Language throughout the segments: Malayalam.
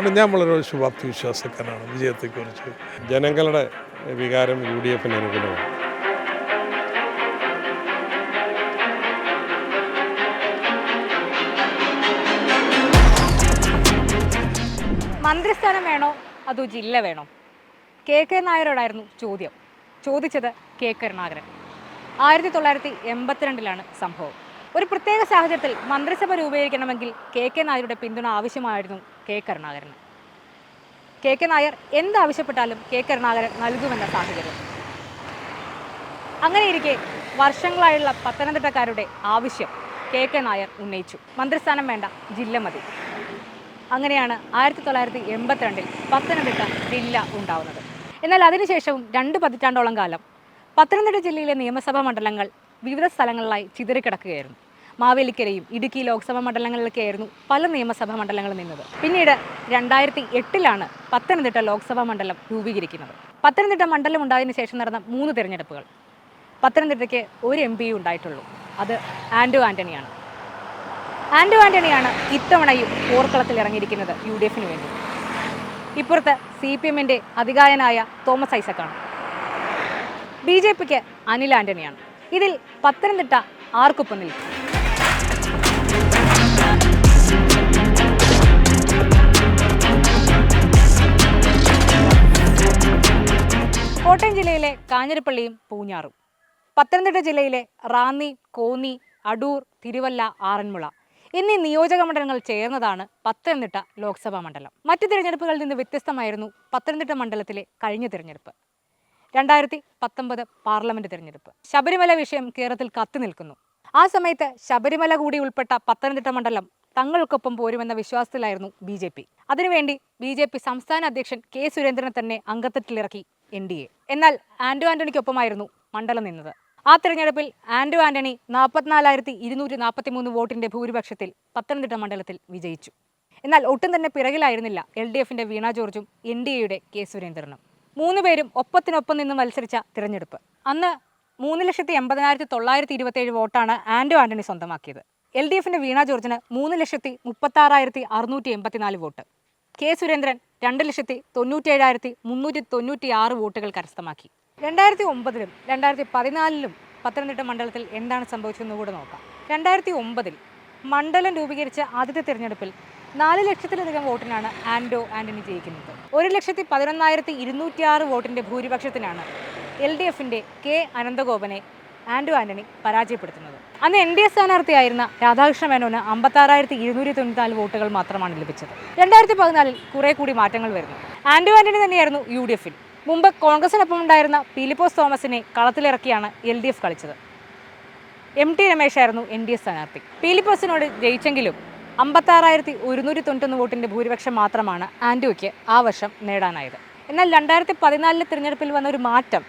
അതുകൊണ്ട് ഞാൻ വളരെ ശുഭാപ്തി വിശ്വാസക്കാരനാണ് വിജയത്തെക്കുറിച്ച്. ജനങ്ങളുടെ വികാരം യു ഡി എഫിന് അനുകൂലമാണ്. മന്ത്രിസ്ഥാനം വേണോ? അതോ ജില്ല വേണോ? കെ കെ നായരോടായിരുന്നു ചോദ്യം. ചോദിച്ചത് കെ കരുണാകരൻ. ആയിരത്തി തൊള്ളായിരത്തി എൺപത്തിരണ്ടിലാണ് സംഭവം. ഒരു പ്രത്യേക സാഹചര്യത്തിൽ മന്ത്രിസഭ രൂപീകരിക്കണമെങ്കിൽ കെ കെ നായരുടെ പിന്തുണ ആവശ്യമായിരുന്നു കെ കരുണാകരന്. കെ കെ നായർ എന്താവശ്യപ്പെട്ടാലും കെ കരുണാകരൻ നൽകുമെന്ന സാഹചര്യം. അങ്ങനെയിരിക്കെ വർഷങ്ങളായുള്ള പത്തനംതിട്ടക്കാരുടെ ആവശ്യം കെ കെ നായർ ഉന്നയിച്ചു. മന്ത്രിസ്ഥാനം വേണ്ട ജില്ല മതി. അങ്ങനെയാണ് ആയിരത്തി തൊള്ളായിരത്തി എൺപത്തിരണ്ടിൽ പത്തനംതിട്ട ജില്ല ഉണ്ടാവുന്നത്. എന്നാൽ അതിനുശേഷവും രണ്ട് പതിറ്റാണ്ടോളം കാലം പത്തനംതിട്ട ജില്ലയിലെ നിയമസഭാ മണ്ഡലങ്ങൾ വിവിധ സ്ഥലങ്ങളിലായി ചിതറിക്കിടക്കുകയായിരുന്നു. മാവേലിക്കരയും ഇടുക്കി ലോക്സഭാ മണ്ഡലങ്ങളിലൊക്കെയായിരുന്നു പല നിയമസഭാ മണ്ഡലങ്ങളും നിന്നത്. പിന്നീട് രണ്ടായിരത്തി എട്ടിലാണ് പത്തനംതിട്ട ലോക്സഭാ മണ്ഡലം രൂപീകരിക്കുന്നത്. പത്തനംതിട്ട മണ്ഡലം ഉണ്ടായതിനു ശേഷം നടന്ന മൂന്ന് തിരഞ്ഞെടുപ്പുകൾ. പത്തനംതിട്ടയ്ക്ക് ഒരു എം ഉണ്ടായിട്ടുള്ളൂ. അത് ആൻഡോ ആന്റണിയാണ് ആൻഡോ ആന്റണിയാണ് ഇത്തവണയും പോർക്കളത്തിൽ ഇറങ്ങിയിരിക്കുന്നത് യു ഡി എഫിന് വേണ്ടി. ഇപ്പുറത്ത് സി പി എമ്മിന്റെ അധികായനായ തോമസ് ഐസക്കാണ്. ബി ജെ പിക്ക് അനിൽ ആന്റണിയാണ് ഇതിൽ പത്തനംതിട്ട ആർക്കൊപ്പം നിൽക്കും? കോട്ടയം ജില്ലയിലെ കാഞ്ഞിരപ്പള്ളിയും പൂഞ്ഞാറും. പത്തനംതിട്ട ജില്ലയിലെ റാന്നി കോന്നി അടൂർ തിരുവല്ല ആറന്മുള എന്നീ നിയോജക മണ്ഡലങ്ങൾ ചേർന്നതാണ് പത്തനംതിട്ട ലോക്സഭാ മണ്ഡലം. മറ്റ് തിരഞ്ഞെടുപ്പുകളിൽ നിന്ന് വ്യത്യസ്തമായിരുന്നു പത്തനംതിട്ട മണ്ഡലത്തിലെ കഴിഞ്ഞ തിരഞ്ഞെടുപ്പ്. രണ്ടായിരത്തി പത്തൊമ്പത് പാർലമെന്റ് തിരഞ്ഞെടുപ്പ്. ശബരിമല വിഷയം കേരളത്തിൽ കത്തി നിൽക്കുന്നു. ആ സമയത്ത് ശബരിമല കൂടി ഉൾപ്പെട്ട പത്തനംതിട്ട മണ്ഡലം തങ്ങൾക്കൊപ്പം പോരുമെന്ന വിശ്വാസത്തിലായിരുന്നു ബി ജെ പി. അതിനുവേണ്ടി ബി ജെ പി സംസ്ഥാന അധ്യക്ഷൻ കെ സുരേന്ദ്രനെ തന്നെ അംഗത്വത്തിലിറക്കി എൻ ഡി എ. എന്നാൽ ആൻഡോ ആന്റണിക്കൊപ്പമായിരുന്നു മണ്ഡലം നിന്നത്. ആ തെരഞ്ഞെടുപ്പിൽ ആൻഡോ ആന്റണി നാൽപ്പത്തിനാലായിരത്തി ഇരുന്നൂറ്റി നാൽപ്പത്തി മൂന്ന് വോട്ടിന്റെ ഭൂരിപക്ഷത്തിൽ പത്തനംതിട്ട മണ്ഡലത്തിൽ വിജയിച്ചു. എന്നാൽ ഒട്ടും തന്നെ പിറകിലായിരുന്നില്ല എൽ ഡി എഫിന്റെ വീണ ജോർജും എൻ ഡി എയുടെ കെ സുരേന്ദ്രനും. മൂന്നുപേരും ഒപ്പത്തിനൊപ്പം നിന്ന് മത്സരിച്ച തിരഞ്ഞെടുപ്പ്. അന്ന് മൂന്ന് ലക്ഷത്തി എൺപതിനായിരത്തി തൊള്ളായിരത്തി ഇരുപത്തേഴ് വോട്ടാണ് ആൻഡോ ആന്റണി സ്വന്തമാക്കിയത്. എൽ ഡി എഫിന്റെ വീണ ജോർജിന് മൂന്ന് ലക്ഷത്തി മുപ്പത്താറായിരത്തി അറുന്നൂറ്റി എൺപത്തിനാല് വോട്ട്. കെ സുരേന്ദ്രൻ രണ്ട് ലക്ഷത്തി തൊണ്ണൂറ്റേഴായിരത്തി മുന്നൂറ്റി തൊണ്ണൂറ്റി ആറ് വോട്ടുകൾ കരസ്ഥമാക്കി. രണ്ടായിരത്തി ഒമ്പതിലും രണ്ടായിരത്തി പതിനാലിലും പത്തനംതിട്ട മണ്ഡലത്തിൽ എന്താണ് സംഭവിച്ചതെന്ന് കൂടെ നോക്കാം. രണ്ടായിരത്തി ഒമ്പതിൽ മണ്ഡലം രൂപീകരിച്ച ആദ്യത്തെ തിരഞ്ഞെടുപ്പിൽ നാല് ലക്ഷത്തിലധികം വോട്ടിനാണ് ആൻഡോ ആന്റണി ജയിക്കുന്നത്. ഒരു ലക്ഷത്തി പതിനൊന്നായിരത്തി ഇരുന്നൂറ്റിയാറ് വോട്ടിന്റെ ഭൂരിപക്ഷത്തിനാണ് എൽ ഡി എഫിന്റെ കെ അനന്തഗോപനെ ആൻഡോ ആന്റണി പരാജയപ്പെടുത്തുന്നത്. അന്ന് എൻ ഡി എ സ്ഥാനാർത്ഥിയായിരുന്ന രാധാകൃഷ്ണ മേനോന് അമ്പത്താറായിരത്തി ഇരുന്നൂറ്റി തൊണ്ണൂറ്റാൽ വോട്ടുകൾ മാത്രമാണ് ലഭിച്ചത്. രണ്ടായിരത്തി പതിനാലിൽ കുറെ കൂടി മാറ്റങ്ങൾ വരുന്നു. ആൻഡോ ആന്റണി തന്നെയായിരുന്നു യു ഡി എഫിൽ. മുമ്പ് കോൺഗ്രസിനൊപ്പം ഉണ്ടായിരുന്ന ഫിലിപ്പോസ് തോമസിനെ കളത്തിലിറക്കിയാണ് എൽ ഡി എഫ് കളിച്ചത്. എം ടി രമേശായിരുന്നു എൻ ഡി എ സ്ഥാനാർത്ഥി. ഫിലിപ്പോസിനോട് ജയിച്ചെങ്കിലും അമ്പത്താറായിരത്തി ഒരുന്നൂറ്റി തൊണ്ണൂറ്റൊന്ന് വോട്ടിന്റെ ഭൂരിപക്ഷം മാത്രമാണ് ആൻഡോയ്ക്ക് ആ വർഷം നേടാനായത്. എന്നാൽ രണ്ടായിരത്തി പതിനാലിലെ തിരഞ്ഞെടുപ്പിൽ വന്ന ഒരു മാറ്റം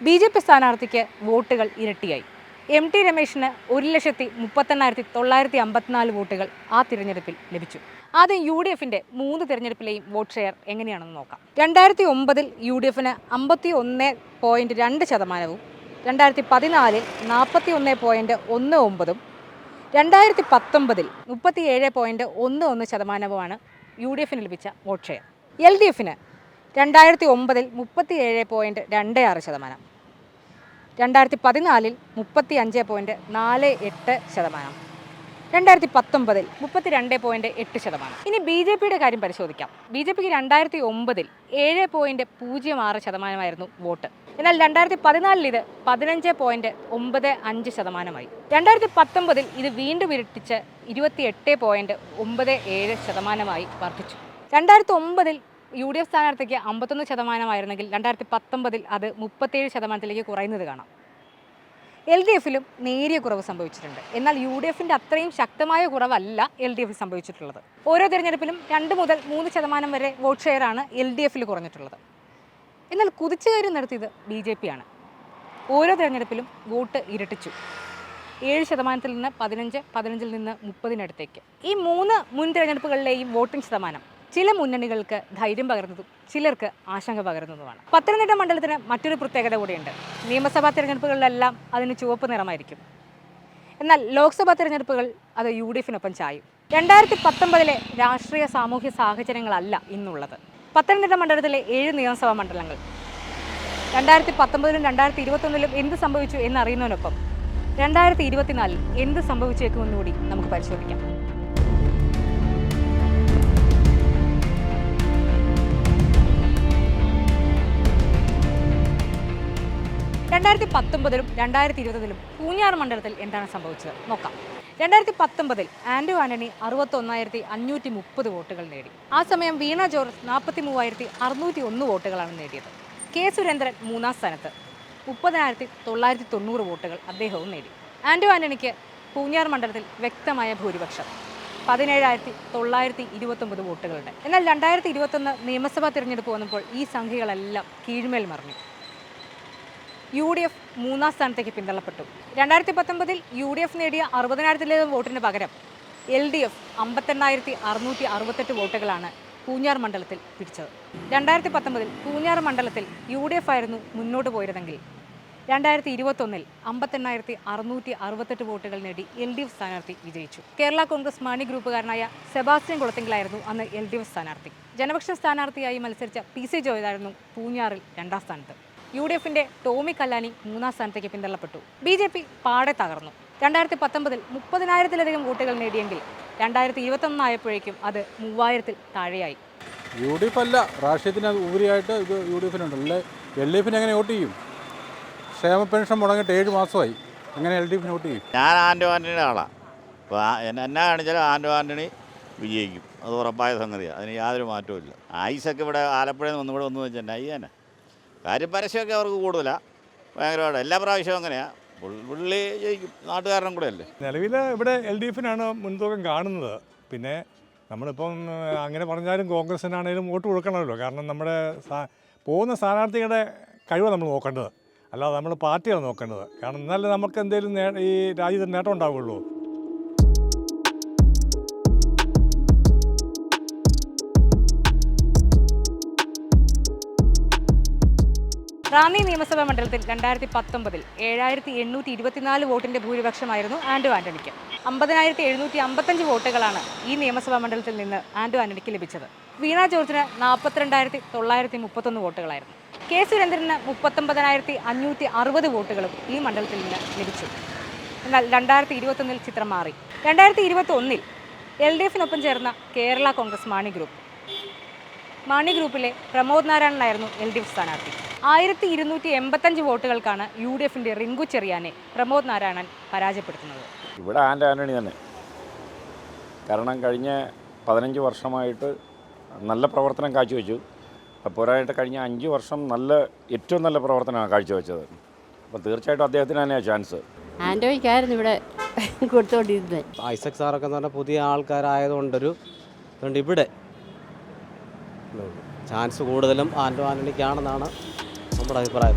ബി ജെ പി സ്ഥാനാർത്ഥിക്ക് വോട്ടുകൾ ഇരട്ടിയായി. എം ടി രമേശിന് ഒരു ലക്ഷത്തി മുപ്പത്തെണ്ണായിരത്തി തൊള്ളായിരത്തി അമ്പത്തിനാല് വോട്ടുകൾ ആ തിരഞ്ഞെടുപ്പിൽ ലഭിച്ചു. ആദ്യം യു ഡി എഫിന്റെ മൂന്ന് തിരഞ്ഞെടുപ്പിലെയും വോട്ട് ഷെയർ എങ്ങനെയാണെന്ന് നോക്കാം. രണ്ടായിരത്തി ഒമ്പതിൽ യു ഡി എഫിന് അമ്പത്തി ഒന്ന് പോയിന്റ് രണ്ട് ശതമാനവും രണ്ടായിരത്തി പതിനാലിൽ നാൽപ്പത്തി ഒന്ന് പോയിന്റ് ഒന്ന് ഒമ്പതും രണ്ടായിരത്തി പത്തൊമ്പതിൽ മുപ്പത്തി ഏഴ് പോയിന്റ് ഒന്ന് ഒന്ന് ശതമാനവുമാണ് യു ഡി എഫിന് ലഭിച്ച വോട്ട് ഷെയർ. എൽ ഡി എഫിന് രണ്ടായിരത്തി ഒമ്പതിൽ മുപ്പത്തി ഏഴ് പോയിന്റ് രണ്ട് ആറ് ശതമാനം രണ്ടായിരത്തി പതിനാലിൽ മുപ്പത്തി അഞ്ച് പോയിന്റ് നാല് എട്ട് ശതമാനം. രണ്ടായിരത്തി പത്തൊമ്പതിൽ മുപ്പത്തി രണ്ട് പോയിന്റ് എട്ട് ശതമാനം. ഇനി ബി ജെ പിയുടെ കാര്യം പരിശോധിക്കാം. ബി ജെ പിക്ക് രണ്ടായിരത്തി ഒമ്പതിൽ ഏഴ് പോയിന്റ് പൂജ്യം ആറ് ശതമാനമായിരുന്നു വോട്ട്. എന്നാൽ രണ്ടായിരത്തി പതിനാലിൽ ഇത് പതിനഞ്ച് പോയിന്റ് ഒമ്പത് അഞ്ച് ശതമാനമായി. രണ്ടായിരത്തി പത്തൊമ്പതിൽ ഇത് വീണ്ടും ഇരട്ടിച്ച് ഇരുപത്തി എട്ട് പോയിന്റ് ഒമ്പത് ഏഴ് ശതമാനമായി വർദ്ധിച്ചു. രണ്ടായിരത്തി ഒമ്പതിൽ യു ഡി എഫ് സ്ഥാനാർത്ഥിക്ക് അമ്പത്തൊന്ന് ശതമാനമായിരുന്നെങ്കിൽ രണ്ടായിരത്തി പത്തൊമ്പതിൽ അത് മുപ്പത്തേഴ് ശതമാനത്തിലേക്ക് കുറയുന്നത് കാണാം. എൽ ഡി എഫിലും നേരിയ കുറവ് സംഭവിച്ചിട്ടുണ്ട്. എന്നാൽ യു ഡി എഫിന്റെ അത്രയും ശക്തമായ കുറവല്ല എൽ ഡി എഫിൽ സംഭവിച്ചിട്ടുള്ളത്. ഓരോ തിരഞ്ഞെടുപ്പിലും രണ്ട് മുതൽ മൂന്ന് ശതമാനം വരെ വോട്ട് ഷെയറാണ് എൽ ഡി എഫിൽ കുറഞ്ഞിട്ടുള്ളത്. എന്നാൽ കുതിച്ചുകയറി നടത്തിയത് ബി ജെ പി ആണ് ഓരോ തിരഞ്ഞെടുപ്പിലും വോട്ട് ഇരട്ടിച്ചു. ഏഴ് ശതമാനത്തിൽ നിന്ന് പതിനഞ്ച് പതിനഞ്ചിൽ നിന്ന് മുപ്പതിനടുത്തേക്ക്. ഈ മൂന്ന് മുൻ തിരഞ്ഞെടുപ്പുകളിലെയും വോട്ടിംഗ് ശതമാനം ചില മുന്നണികൾക്ക് ധൈര്യം പകർന്നതും ചിലർക്ക് ആശങ്ക പകർന്നതുമാണ്. പത്തനംതിട്ട മണ്ഡലത്തിന് മറ്റൊരു പ്രത്യേകത കൂടിയുണ്ട്. നിയമസഭാ തിരഞ്ഞെടുപ്പുകളിലെല്ലാം അതിന് ചുവപ്പ് നിറമായിരിക്കും. എന്നാൽ ലോക്സഭാ തിരഞ്ഞെടുപ്പുകൾ അത് യു ഡി എഫിനൊപ്പം ചായും. രണ്ടായിരത്തി പത്തൊമ്പതിലെ രാഷ്ട്രീയ സാമൂഹ്യ സാഹചര്യങ്ങളല്ല ഇന്നുള്ളത്. പത്തനംതിട്ട മണ്ഡലത്തിലെ ഏഴ് നിയമസഭാ മണ്ഡലങ്ങൾ. രണ്ടായിരത്തി പത്തൊമ്പതിലും രണ്ടായിരത്തി ഇരുപത്തൊന്നിലും എന്ത് സംഭവിച്ചു എന്നറിയുന്നതിനൊപ്പം രണ്ടായിരത്തി ഇരുപത്തിനാലിൽ എന്ത് സംഭവിച്ചേക്കുമെന്നുകൂടി നമുക്ക് പരിശോധിക്കാം. രണ്ടായിരത്തി പത്തൊമ്പതിലും രണ്ടായിരത്തി ഇരുപതിലും പൂഞ്ഞാർ മണ്ഡലത്തിൽ എന്താണ് സംഭവിച്ചത്? നോക്കാം. രണ്ടായിരത്തി പത്തൊമ്പതിൽ ആൻഡു ആന്റണി അറുപത്തൊന്നായിരത്തി അഞ്ഞൂറ്റി മുപ്പത് വോട്ടുകൾ നേടി. ആ സമയം വീണ ജോർജ് നാൽപ്പത്തി മൂവായിരത്തി അറുന്നൂറ്റി ഒന്ന് വോട്ടുകളാണ് നേടിയത്. കെ സുരേന്ദ്രൻ മൂന്നാം സ്ഥാനത്ത്. മുപ്പതിനായിരത്തി തൊള്ളായിരത്തി തൊണ്ണൂറ് വോട്ടുകൾ അദ്ദേഹവും നേടി. ആൻഡു ആന്റണിക്ക് പൂഞ്ഞാർ മണ്ഡലത്തിൽ വ്യക്തമായ ഭൂരിപക്ഷം. പതിനേഴായിരത്തി തൊള്ളായിരത്തി ഇരുപത്തൊമ്പത് വോട്ടുകളുണ്ട് എന്നാൽ രണ്ടായിരത്തി ഇരുപത്തൊന്ന് നിയമസഭാ തിരഞ്ഞെടുപ്പ് വന്നപ്പോൾ ഈ സംഖ്യകളെല്ലാം കീഴ്മേൽ മറിഞ്ഞു. യു ഡി എഫ് മൂന്നാം സ്ഥാനത്തേക്ക് പിന്തള്ളപ്പെട്ടു. രണ്ടായിരത്തി പത്തൊമ്പതിൽ യു ഡി എഫ് നേടിയ അറുപതിനായിരത്തിലേറെ വോട്ടിന് പകരം എൽ ഡി എഫ് അമ്പത്തെണ്ണായിരത്തി അറുന്നൂറ്റി അറുപത്തെട്ട് വോട്ടുകളാണ് പൂഞ്ഞാർ മണ്ഡലത്തിൽ പിടിച്ചത്. രണ്ടായിരത്തി പത്തൊമ്പതിൽ പൂഞ്ഞാർ മണ്ഡലത്തിൽ യു ഡി എഫ് ആയിരുന്നു മുന്നോട്ട് പോയിരുന്നെങ്കിൽ രണ്ടായിരത്തി ഇരുപത്തൊന്നിൽ അമ്പത്തെണ്ണായിരത്തി അറുന്നൂറ്റി അറുപത്തെട്ട് വോട്ടുകൾ നേടി എൽ ഡി എഫ് സ്ഥാനാർത്ഥി വിജയിച്ചു. കേരള കോൺഗ്രസ് മാണി ഗ്രൂപ്പുകാരനായ സെബാസ്റ്റ്യൻ കുളത്തിങ്കിലായിരുന്നു അന്ന് എൽ ഡി എഫ് സ്ഥാനാർത്ഥി. ജനപക്ഷ സ്ഥാനാർത്ഥിയായി മത്സരിച്ച പി സി ജോയതായിരുന്നു പൂഞ്ഞാറിൽ രണ്ടാം സ്ഥാനത്ത്. യു ഡി എഫിന്റെ ടോമി കല്ലാനി മൂന്നാം സ്ഥാനത്തേക്ക് പിന്തള്ളപ്പെട്ടു. ബി ജെ പി പാടെ തകർന്നു. രണ്ടായിരത്തി പത്തൊമ്പതിൽ മുപ്പതിനായിരത്തിലധികം വോട്ടുകൾ നേടിയെങ്കിൽ രണ്ടായിരത്തി ഇരുപത്തൊന്നായപ്പോഴേക്കും അത് മൂവായിരത്തിൽ താഴെയായി. യു ഡി എഫ് അല്ല രാഷ്ട്രീയത്തിന് ഉപരിയായിട്ട് ഇത് യു ഡി എഫിനുണ്ട്. അല്ലെ? എൽ ഡി എഫിന് എങ്ങനെ വോട്ട് ചെയ്യും? ക്ഷേമ പെൻഷൻ മുടങ്ങിയിട്ട് ഏഴ് മാസമായി. എങ്ങനെ എൽ ഡി എഫിന് വോട്ട് ചെയ്യും? ഞാൻ ആൻഡോ ആന്റണിയുടെ ആളാണ് അപ്പോൾ എന്നാ കാണിച്ചാലും ആൻഡോ ആന്റണി വിജയിക്കും. അത് ഉറപ്പായ സംഗതിയാണ് അതിന് യാതൊരു മാറ്റവും ഇല്ല ആയിസൊക്കെ ഇവിടെ ആലപ്പുഴയിൽ നിന്ന് ഒന്നുകൂടെ വന്നു വെച്ചാൽ അയ്യാനെ കാര്യം പരസ്യമൊക്കെ അവർക്ക് കൂടുതലാണ് ഭയങ്കരമായിട്ട്. എല്ലാ പ്രാവശ്യവും അങ്ങനെയാണ് പുള്ളി ജയിക്കും. നാട്ടുകാരനും കൂടെ അല്ലേ നിലവിൽ ഇവിടെ എൽ ഡി എഫിനാണ് മുൻതൂക്കം കാണുന്നത്. പിന്നെ നമ്മളിപ്പം അങ്ങനെ പറഞ്ഞാലും കോൺഗ്രസിനാണേലും വോട്ട് കൊടുക്കണമല്ലോ. കാരണം നമ്മുടെ പോകുന്ന സ്ഥാനാർത്ഥികളുടെ കഴിവ് നമ്മൾ നോക്കേണ്ടത്. അല്ലാതെ നമ്മൾ പാർട്ടിയാണ് നോക്കേണ്ടത്. കാരണം എന്നാലേ നമുക്ക് എന്തെങ്കിലും ഈ രാജ്യത്തിന് നേട്ടം ഉണ്ടാവുകയുള്ളൂ. റാന്നി നിയമസഭാ മണ്ഡലത്തിൽ രണ്ടായിരത്തി പത്തൊമ്പതിൽ ഏഴായിരത്തി എണ്ണൂറ്റി ഇരുപത്തിനാല് വോട്ടിന്റെ ഭൂരിപക്ഷമായിരുന്നു ആൻഡു ആന്റണിക്ക്. അമ്പതിനായിരത്തി എഴുന്നൂറ്റി അമ്പത്തഞ്ച് വോട്ടുകളാണ് ഈ നിയമസഭാ മണ്ഡലത്തിൽ നിന്ന് ആൻഡു ആന്റണിക്ക് ലഭിച്ചത്. വീണ ജോർജിന് നാൽപ്പത്തിരണ്ടായിരത്തി തൊള്ളായിരത്തി മുപ്പത്തൊന്ന് വോട്ടുകളായിരുന്നു. കെ സുരേന്ദ്രന് മുപ്പത്തൊമ്പതിനായിരത്തി അഞ്ഞൂറ്റി അറുപത് വോട്ടുകളും ഈ മണ്ഡലത്തിൽ നിന്ന് ലഭിച്ചു. എന്നാൽ രണ്ടായിരത്തി ഇരുപത്തൊന്നിൽ ചിത്രം മാറി. രണ്ടായിരത്തി ഇരുപത്തി ഒന്നിൽ എൽ ഡി എഫിനൊപ്പം ചേർന്ന കേരള കോൺഗ്രസ് മാണി ഗ്രൂപ്പ്. മാണി ഗ്രൂപ്പിലെ പ്രമോദ് നാരായണനായിരുന്നു എൽ ഡി എഫ് സ്ഥാനാർത്ഥി. ആയിരത്തി ഇരുന്നൂറ്റി എൺപത്തഞ്ച് വോട്ടുകൾക്കാണ് യു ഡി എഫിന്റെ റിങ്കു ചെറിയാനെ പ്രമോദ് നാരായണൻ പരാജയപ്പെടുത്തുന്നത്. ഇവിടെ ആന്റ് ആന്റണി തന്നെ. കാരണം കഴിഞ്ഞ പതിനഞ്ച് വർഷമായിട്ട് നല്ല പ്രവർത്തനം കാഴ്ചവെച്ചു. പോരായിട്ട് കഴിഞ്ഞ അഞ്ച് വർഷം നല്ല ഏറ്റവും നല്ല പ്രവർത്തനമാണ് കാഴ്ചവെച്ചത്. അപ്പോൾ തീർച്ചയായിട്ടും അദ്ദേഹത്തിന് തന്നെയാണ് ചാൻസ്. ആന്റോയ്ക്കായിരുന്നു ഇവിടെ കൊടുത്തോണ്ടിരുന്നത് ഐസക് സാറൊക്കെ എന്ന് പറഞ്ഞാൽ പുതിയ ആൾക്കാരായതുകൊണ്ടൊരു അതുകൊണ്ട് ഇവിടെ ചാൻസ് കൂടുതലും ആന്റോ ആന്റണിക്കാണെന്നാണ് നമ്മുടെ അഭിപ്രായം.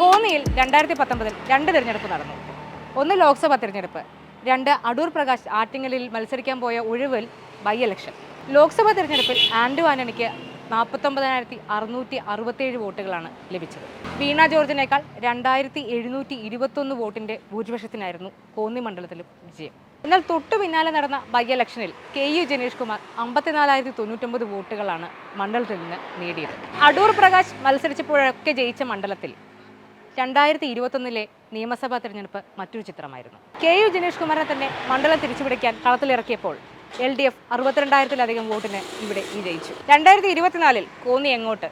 കോന്നിയിൽ രണ്ടായിരത്തി പത്തൊമ്പതിൽ രണ്ട് തിരഞ്ഞെടുപ്പ് നടന്നു. ഒന്ന് ലോക്സഭാ തിരഞ്ഞെടുപ്പ് രണ്ട് അടൂർ പ്രകാശ് ആറ്റിങ്ങലിൽ മത്സരിക്കാൻ പോയ ഒഴിവിൽ ബൈ ഇലക്ഷൻ ലോക്സഭാ തിരഞ്ഞെടുപ്പിൽ ആൻഡു ആന്റണിക്ക് നാൽപ്പത്തൊമ്പതിനായിരത്തി അറുന്നൂറ്റി അറുപത്തേഴ് വോട്ടുകളാണ് ലഭിച്ചത്. വീണ ജോർജിനേക്കാൾ രണ്ടായിരത്തി എഴുന്നൂറ്റി ഇരുപത്തൊന്ന് വോട്ടിന്റെ ഭൂരിപക്ഷത്തിനായിരുന്നു കോന്നി മണ്ഡലത്തിലും വിജയം. എന്നാൽ തൊട്ടു പിന്നാലെ നടന്ന ബൈ ഇലക്ഷനിൽ കെ യു ജനീഷ് കുമാർ അമ്പത്തിനാലായിരത്തി തൊണ്ണൂറ്റൊമ്പത് വോട്ടുകളാണ് മണ്ഡലത്തിൽ നിന്ന് നേടിയത്. അടൂർ പ്രകാശ് മത്സരിച്ചപ്പോഴൊക്കെ ജയിച്ച മണ്ഡലത്തിൽ രണ്ടായിരത്തി ഇരുപത്തൊന്നിലെ നിയമസഭാ തെരഞ്ഞെടുപ്പ് മറ്റൊരു ചിത്രമായിരുന്നു. കെ യു ജനീഷ് കുമാറിനെ തന്നെ മണ്ഡലം തിരിച്ചുപിടിക്കാൻ കളത്തിലിറക്കിയപ്പോൾ എൽ ഡി എഫ് അറുപത്തിരണ്ടായിരത്തിലധികം വോട്ടിന് ഇവിടെ ഈ ജയിച്ചു. രണ്ടായിരത്തി ഇരുപത്തിനാലിൽ കോന്നി എങ്ങോട്ട്?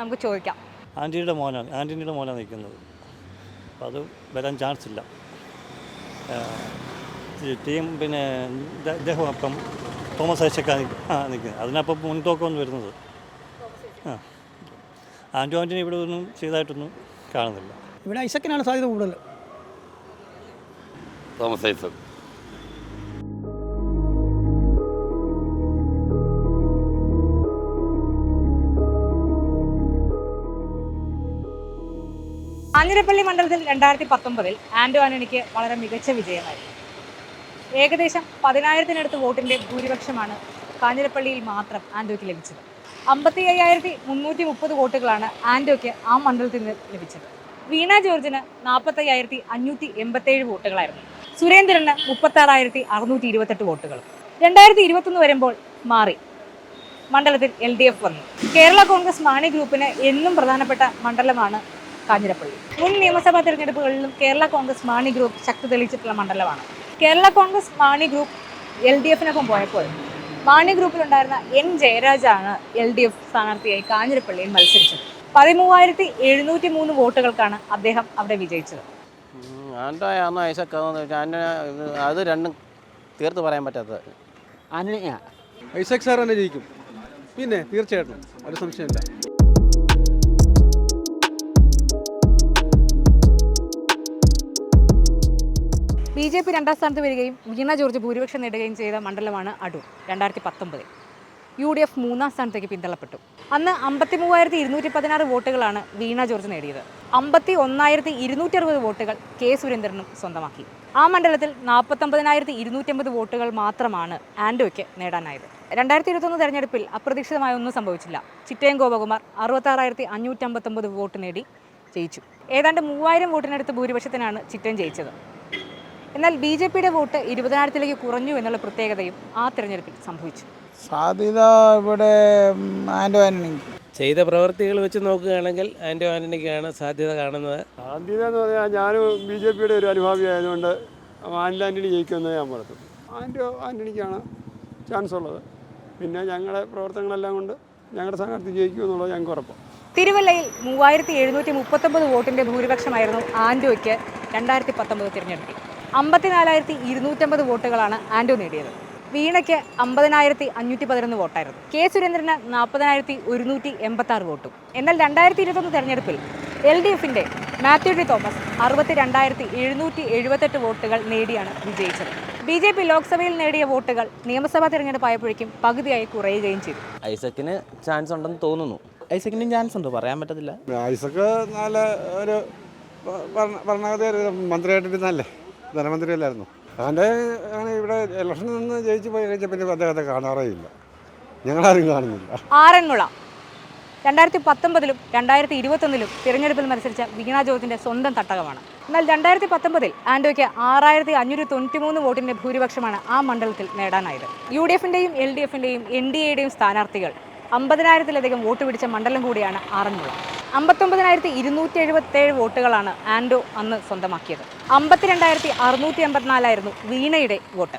നമുക്ക് ചോദിക്കാം. ആന്റണിയുടെ മോനാണ് ആന്റണിയുടെ മോനാണ് നിൽക്കുന്നത്. അത് വരാൻ ചാൻസ് ഇല്ല. ടീം പിന്നെ ഇദ്ദേഹം അപ്പം തോമസ് ഐശക്കാ ആ നിൽക്കുന്നത് അതിനപ്പം മുൻതോക്കമൊന്നും വരുന്നത്. ആ. ആന്റോ ഇവിടെ ഒന്നും ചെയ്തതായിട്ടൊന്നും കാണുന്നില്ല. ഇവിടെ ഐസക്കിനാണ് സാധ്യത കൂടുതൽ. തോമസ് ഐസക്. ആഞ്ഞിരപ്പള്ളി മണ്ഡലത്തിൽ രണ്ടായിരത്തി പത്തൊമ്പതിൽ ആൻഡോ ആന്റണിക്ക് വളരെ മികച്ച വിജയമായിരുന്നു. ഏകദേശം പതിനായിരത്തിനടുത്ത് വോട്ടിന്റെ ഭൂരിപക്ഷമാണ് കാഞ്ഞിരപ്പള്ളിയിൽ മാത്രം ആന്റോയ്ക്ക് ലഭിച്ചത്. അമ്പത്തി അയ്യായിരത്തി മുന്നൂറ്റി മുപ്പത് വോട്ടുകളാണ് ആന്റോയ്ക്ക് ആ മണ്ഡലത്തിൽ നിന്ന് ലഭിച്ചത്. വീണ ജോർജിന് നാൽപ്പത്തയ്യായിരത്തി അഞ്ഞൂറ്റി എൺപത്തേഴ് വോട്ടുകളായിരുന്നു. സുരേന്ദ്രന് മുപ്പത്താറായിരത്തി അറുന്നൂറ്റി ഇരുപത്തെട്ട് വോട്ടുകൾ രണ്ടായിരത്തി ഇരുപത്തൊന്ന് വരുമ്പോൾ മാറി മണ്ഡലത്തിൽ എൽ ഡി എഫ് വന്നു. കേരള കോൺഗ്രസ് മാണി ഗ്രൂപ്പിന് എന്നും പ്രധാനപ്പെട്ട മണ്ഡലമാണ് കാഞ്ഞിരപ്പള്ളി. മുൻ നിയമസഭാ തെരഞ്ഞെടുപ്പുകളിലും കേരള കോൺഗ്രസ് മാണി ഗ്രൂപ്പ് ശക്തി തെളിയിച്ചിട്ടുള്ള മണ്ഡലമാണ്. Kerala Congress Mani group L D എഫിനൊപ്പം പോയപ്പോൾ മാണി ഗ്രൂപ്പിലുണ്ടായിരുന്ന എൻ ജയരാജാണ് എൽ ഡി എഫ് സ്ഥാനാർത്ഥിയായി കാഞ്ഞിരപ്പള്ളിയിൽ മത്സരിച്ചത്. പതിമൂവായിരത്തി എഴുന്നൂറ്റി മൂന്ന് വോട്ടുകൾക്കാണ് അദ്ദേഹം അവിടെ വിജയിച്ചത്. അത് രണ്ടും തീർത്ത് പറയാൻ പറ്റാത്തത്. ഐസക് സാർ തന്നെ ജയിക്കും. പിന്നെ തീർച്ചയായിട്ടും ഒരു സംശയമില്ല. ബി ജെ പി രണ്ടാം സ്ഥാനത്ത് വരികയും വീണ ജോർജ് ഭൂരിപക്ഷം നേടുകയും ചെയ്ത മണ്ഡലമാണ് അടൂർ രണ്ടായിരത്തി പത്തൊമ്പതിൽ യു ഡി എഫ് മൂന്നാം സ്ഥാനത്തേക്ക് പിന്തള്ളപ്പെട്ടു. അന്ന് അമ്പത്തി മൂവായിരത്തി ഇരുന്നൂറ്റി പതിനാറ് വോട്ടുകളാണ് വീണ ജോർജ് നേടിയത്. അമ്പത്തി ഒന്നായിരത്തി ഇരുന്നൂറ്റി അറുപത് വോട്ടുകൾ കെ സുരേന്ദ്രനും സ്വന്തമാക്കി. ആ മണ്ഡലത്തിൽ നാൽപ്പത്തൊമ്പതിനായിരത്തി ഇരുന്നൂറ്റമ്പത് വോട്ടുകൾ മാത്രമാണ് ആൻഡോയ്ക്ക് നേടാനായത്. രണ്ടായിരത്തി ഇരുപത്തൊന്ന് തെരഞ്ഞെടുപ്പിൽ അപ്രതീക്ഷിതമായ ഒന്നും സംഭവിച്ചില്ല. ചിറ്റയം ഗോപകുമാർ അറുപത്താറായിരത്തി അഞ്ഞൂറ്റമ്പത്തൊമ്പത് വോട്ട് നേടി ജയിച്ചു. ഏതാണ്ട് മൂവായിരം വോട്ടിനടുത്ത് ഭൂരിപക്ഷത്തിനാണ് ചിറ്റയം ജയിച്ചത്. എന്നാൽ ബി ജെ പിയുടെ വോട്ട് ഇരുപതിനായിരത്തിലേക്ക് കുറഞ്ഞു എന്നുള്ള പ്രത്യേകതയും ആ തിരഞ്ഞെടുപ്പിൽ സംഭവിച്ചു. സാധ്യത ഇവിടെ ആൻഡോ ആന്റണി ചെയ്ത പ്രവൃത്തികൾ വെച്ച് നോക്കുകയാണെങ്കിൽ ആൻഡോ ആന്റണിക്കാണ് സാധ്യത കാണുന്നത്. സാധ്യത എന്ന് പറഞ്ഞാൽ ഞാനും ബി ജെ പിയുടെ ഒരു അനുഭാവി ആയതുകൊണ്ട് ആൻഡോ ആന്റണി ജയിക്കുമെന്ന് ഞാൻ പറഞ്ഞു ആൻഡോ ആന്റണിക്കാണ് ചാൻസ് ഉള്ളത്. പിന്നെ ഞങ്ങളുടെ പ്രവർത്തനങ്ങളെല്ലാം കൊണ്ട് ഞങ്ങളുടെ സ്ഥാനാർത്ഥി ജയിക്കുമെന്നുള്ളത് ഞങ്ങൾക്ക് ഉറപ്പാണ് തിരുവല്ലയിൽ മൂവായിരത്തി എഴുന്നൂറ്റി മുപ്പത്തൊമ്പത് വോട്ടിന്റെ ഭൂരിപക്ഷമായിരുന്നു ആൻഡോയ്ക്ക് രണ്ടായിരത്തി പത്തൊമ്പത് തിരഞ്ഞെടുപ്പിൽ. അമ്പത്തിനാലായിരത്തി ഇരുന്നൂറ്റമ്പത് വോട്ടുകളാണ് ആൻഡോ നേടിയത്. വീണയ്ക്ക് അമ്പതിനായിരത്തി അഞ്ഞൂറ്റി പതിനൊന്ന് വോട്ടായിരുന്നു. കെ സുരേന്ദ്രന് നാൽപ്പതിനായിരത്തി ഒരുന്നൂറ്റി എൺപത്തി ആറ് വോട്ടും. എന്നാൽ രണ്ടായിരത്തി ഇരുപത്തൊന്ന് തെരഞ്ഞെടുപ്പിൽ എൽ ഡി എഫിന്റെ മാത്യു ടി തോമസ് അറുപത്തി രണ്ടായിരത്തി എഴുന്നൂറ്റി എഴുപത്തെട്ട് വോട്ടുകൾ നേടിയാണ് വിജയിച്ചത്. ബി ജെ പി ലോക്സഭയിൽ നേടിയ വോട്ടുകൾ നിയമസഭാ തെരഞ്ഞെടുപ്പായപ്പോഴേക്കും പകുതിയായി കുറയുകയും ചെയ്തു. ഐസക്കിന് ചാൻസ് ഉണ്ടെന്ന് തോന്നുന്നു. ഐസക്കിന് ചാൻസ് ഉണ്ട്? പറയാൻ പറ്റത്തില്ല. ഐസക്ക് നല്ല ഒരു ഭരണഗതി മന്ത്രിയായിട്ടിരുന്നല്ലേ ധനമന്ത്രിയല്ലായിരുന്നു. അവന്റെ അങ്ങനെ ഇവിടെ ഇലക്ഷനിൽ നിന്ന് ജയിച്ച് പോയി കഴിഞ്ഞാൽ പിന്നെ അദ്ദേഹത്തെ കാണാറേ ഇല്ല. ഞങ്ങളാരും കാണുന്നില്ല. ആറന്മുള. രണ്ടായിരത്തി പത്തൊമ്പതിലും രണ്ടായിരത്തി ഇരുപത്തൊന്നിലും തിരഞ്ഞെടുപ്പിൽ മത്സരിച്ച വീണ ജോർജിന്റെ സ്വന്തം തട്ടകമാണ്. എന്നാൽ രണ്ടായിരത്തി പത്തൊമ്പതിൽ ആൻഡോയ്ക്ക് ആറായിരത്തി അഞ്ഞൂറ്റി തൊണ്ണൂറ്റി മൂന്ന് വോട്ടിന്റെ ഭൂരിപക്ഷമാണ് ആ മണ്ഡലത്തിൽ നേടാനായത്. യു ഡി എഫിന്റെയും എൽ ഡി എഫിന്റെയും എൻ ഡി എയുടെയും സ്ഥാനാർത്ഥികൾ അമ്പതിനായിരത്തിലധികം വോട്ട് പിടിച്ച മണ്ഡലം കൂടിയാണ് ആറന്മുള. അമ്പത്തൊമ്പതിനായിരത്തി ഇരുന്നൂറ്റി എഴുപത്തേഴ് വോട്ടുകളാണ് ആൻഡോ അന്ന് സ്വന്തമാക്കിയത്. അമ്പത്തിരണ്ടായിരത്തി അറുന്നൂറ്റി എൺപത്തിനാലായിരുന്നു വീണയുടെ വോട്ട്.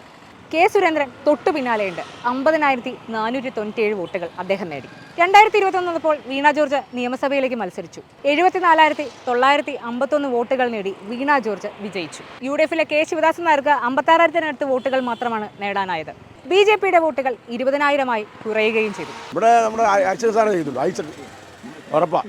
കെ സുരേന്ദ്രൻ തൊട്ടു പിന്നാലെയുണ്ട്. അമ്പതിനായിരത്തി നാനൂറ്റി തൊണ്ണൂറ്റിയേഴ് വോട്ടുകൾ അദ്ദേഹം നേടി. രണ്ടായിരത്തി ഇരുപത്തൊന്ന് വന്നപ്പോൾ വീണ ജോർജ് നിയമസഭയിലേക്ക് മത്സരിച്ചു. എഴുപത്തിനാലായിരത്തി തൊള്ളായിരത്തി അമ്പത്തൊന്ന് വോട്ടുകൾ നേടി വീണ ജോർജ് വിജയിച്ചു. യു ഡി എഫിലെ കെ ശിവദാസൻ നായർക്ക് അമ്പത്താറായിരത്തിനടുത്ത് വോട്ടുകൾ മാത്രമാണ് നേടാനായത്. ബി ജെ പിയുടെ വോട്ടുകൾ ഇരുപതിനായിരമായി കുറയുകയും ചെയ്തു. ഇവിടെ നമ്മുടെ ഐസക് സാറ് ചെയ്തുള്ളൂ ഐസക് ഉറപ്പാ.